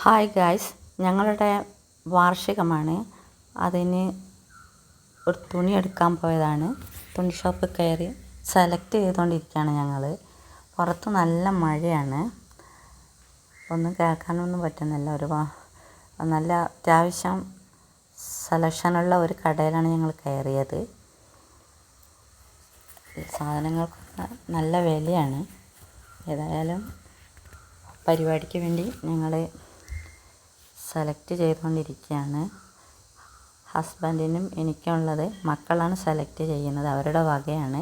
Hi guys ഞങ്ങളുടെ വാർഷികമാണ്. അതിന് ഒരു തുണി എടുക്കാൻ പോയതാണ്. തുണി ഷോപ്പിൽ കയറി സെലക്ട് ചെയ്തുകൊണ്ടിരിക്കുകയാണ് ഞങ്ങൾ പുറത്ത് നല്ല മഴയാണ്. ഒന്നും കേൾക്കാനൊന്നും പറ്റുന്നില്ല. ഒരു നല്ല അത്യാവശ്യം സെലക്ഷനുള്ള ഒരു കടയിലാണ് ഞങ്ങൾ കയറിയത്. സാധനങ്ങൾക്ക് നല്ല വിലയാണ്. ഏതായാലും പരിപാടിക്ക് വേണ്ടി ഞങ്ങൾ സെലക്ട് ചെയ്തുകൊണ്ടിരിക്കുകയാണ്. ഹസ്ബൻഡിനും എനിക്കുള്ളത് മക്കളാണ് സെലക്ട് ചെയ്യുന്നത്. അവരുടെ വകയാണ്.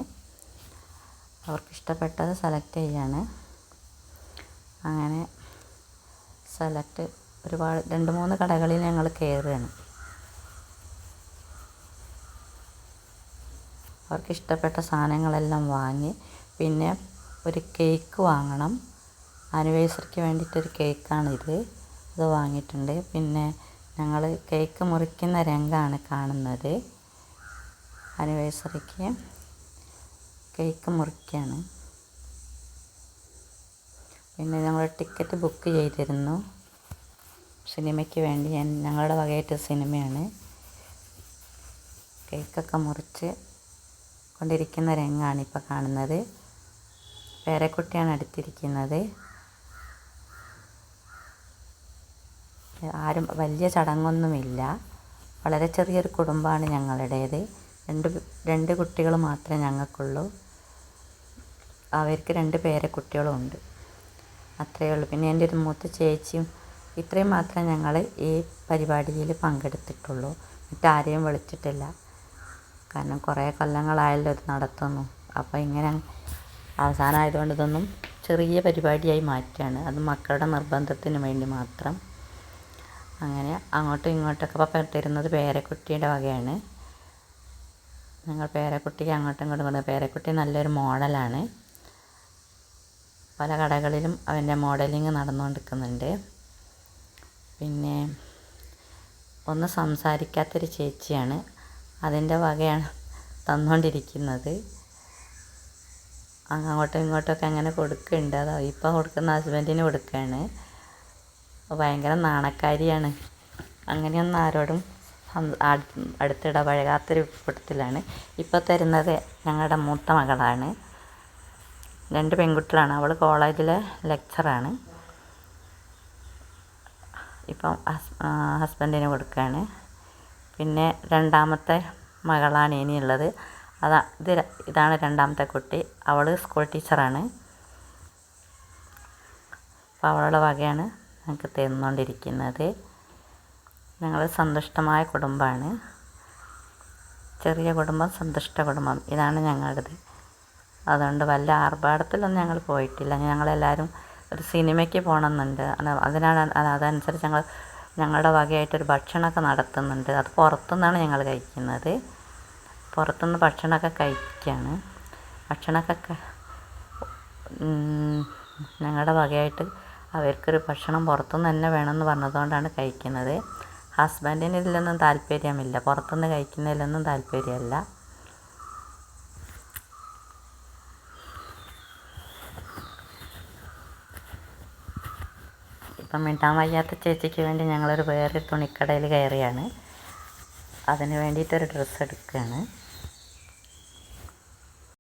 അവർക്കിഷ്ടപ്പെട്ടത് സെലക്ട് ചെയ്യാണ്. അങ്ങനെ സെലക്ട് ഒരുപാട് രണ്ട് മൂന്ന് കടകളിൽ ഞങ്ങൾ കയറുകയാണ്. അവർക്ക് ഇഷ്ടപ്പെട്ട സാധനങ്ങളെല്ലാം വാങ്ങി പിന്നെ ഒരു കേക്ക് വാങ്ങണം. ആനിവേഴ്സറിക്ക് വേണ്ടിയിട്ടൊരു കേക്കാണിത്. അത് വാങ്ങിയിട്ടുണ്ട്. പിന്നെ ഞങ്ങൾ കേക്ക് മുറിക്കുന്ന രംഗമാണ് കാണുന്നത്. ആനിവേഴ്സറിക്ക് കേക്ക് മുറിക്കുകയാണ് പിന്നെ ഞങ്ങൾ ടിക്കറ്റ് ബുക്ക് ചെയ്തിരുന്നു. സിനിമയ്ക്ക് വേണ്ടി ഞാൻ ഞങ്ങളുടെ വകയായിട്ട് സിനിമയാണ്. കേക്കൊക്കെ മുറിച്ച് കൊണ്ടിരിക്കുന്ന രംഗമാണ് ഇപ്പോൾ കാണുന്നത്. പേരക്കുട്ടിയാണ് അടുത്തിരിക്കുന്നത്. ആരും വലിയ ചടങ്ങൊന്നുമില്ല. വളരെ ചെറിയൊരു കുടുംബമാണ് ഞങ്ങളുടേത്. രണ്ട് രണ്ട് കുട്ടികൾ മാത്രമേ ഞങ്ങൾക്കുള്ളൂ. അവർക്ക് രണ്ട് പേരക്കുട്ടികളും ഉണ്ട് അത്രയേ ഉള്ളൂ. പിന്നെ എന്റെ ഒരു മൂത്ത ചേച്ചിയും ഇത്രയും മാത്രമേ ഞങ്ങൾ ഈ പരിപാടിയിൽ പങ്കെടുത്തിട്ടുള്ളൂ. മറ്റാരെയും വിളിച്ചിട്ടില്ല. കാരണം കുറേ കൊല്ലങ്ങളായല്ലോ ഇത് നടത്തുന്നു. അപ്പോൾ ഇങ്ങനെ അവസാനമായതുകൊണ്ട് ഇതൊന്നും ചെറിയ പരിപാടിയായി മാറ്റുകയാണ്. അത് മക്കളുടെ നിർബന്ധത്തിന് വേണ്ടി മാത്രം. അങ്ങനെ അങ്ങോട്ടും ഇങ്ങോട്ടൊക്കെ ഇപ്പോൾ തരുന്നത് പേരക്കുട്ടിയുടെ വകയാണ്. ഞങ്ങൾ പേരക്കുട്ടിക്ക് അങ്ങോട്ടും ഇങ്ങോട്ടും കൊടുക്കും പേരക്കുട്ടി നല്ലൊരു മോഡലാണ്. പല കടകളിലും അവന്റെ മോഡലിങ് നടന്നുകൊണ്ടിരിക്കുന്നുണ്ട്. പിന്നെ ഒന്ന് സംസാരിക്കാത്തൊരു ചേച്ചിയാണ്. അതിന്റെ വകയാണ് തന്നുകൊണ്ടിരിക്കുന്നത്. അങ്ങോട്ടും ഇങ്ങോട്ടൊക്കെ അങ്ങനെ കൊടുക്കുന്നുണ്ട്. അത് ഇപ്പം കൊടുക്കുന്ന ഹസ്ബൻഡിന് കൊടുക്കുകയാണ്. ഭയങ്കര നാണക്കാരിയാണ്. അങ്ങനെയൊന്നും ആരോടും അടുത്തിടപഴകാത്തൊരു കൂട്ടത്തിലാണ്. ഇപ്പോൾ തരുന്നത് ഞങ്ങളുടെ മൂത്ത മകളാണ്. രണ്ട് പെൺകുട്ടികളാണ്. അവൾ കോളേജിലെ ലെക്ചറാണ് ഇപ്പം ഹസ് ഹസ്ബൻഡിന് കൊടുക്കുകയാണ് പിന്നെ രണ്ടാമത്തെ മകളാണ് ഇനിയുള്ളത്. അതാ ഇത് ഇതാണ് രണ്ടാമത്തെ കുട്ടി. അവൾ സ്കൂൾ ടീച്ചറാണ് അപ്പോൾ അവളുടെ വകയാണ് ഞങ്ങൾക്ക് തന്നുകൊണ്ടിരിക്കുന്നത്. ഞങ്ങൾ സന്തുഷ്ടമായ കുടുംബമാണ്. ചെറിയ കുടുംബം സന്തുഷ്ട കുടുംബം. ഇതാണ് ഞങ്ങളുടേത്. അതുകൊണ്ട് വല്ല ആർഭാടത്തിലൊന്നും ഞങ്ങൾ പോയിട്ടില്ല. ഞങ്ങളെല്ലാവരും ഒരു സിനിമയ്ക്ക് പോകണമെന്നുണ്ട്. അതിനാണ് അതനുസരിച്ച് ഞങ്ങൾ ഞങ്ങളുടെ വകയായിട്ടൊരു ഭക്ഷണമൊക്കെ നടത്തുന്നുണ്ട്. അത് പുറത്തുനിന്നാണ് ഞങ്ങൾ കഴിക്കുന്നത്. പുറത്തുനിന്ന് ഭക്ഷണമൊക്കെ കഴിക്കുകയാണ്. ഭക്ഷണമൊക്കെ ഞങ്ങളുടെ വകയായിട്ട് അവർക്കൊരു ഭക്ഷണം പുറത്തുനിന്ന് തന്നെ വേണമെന്ന് പറഞ്ഞതുകൊണ്ടാണ് കഴിക്കുന്നത്. ഹസ്ബൻഡിന് ഇതിലൊന്നും താല്പര്യമില്ല. പുറത്തുനിന്ന് കഴിക്കുന്നതിലൊന്നും താല്പര്യമല്ല. ഇപ്പം മിണ്ടാൻ വയ്യാത്ത ചേച്ചിക്ക് വേണ്ടി ഞങ്ങളൊരു വേറെ തുണിക്കടയിൽ കയറിയാണ്. അതിന് വേണ്ടിയിട്ടൊരു ഡ്രസ്സ് എടുക്കുകയാണ്.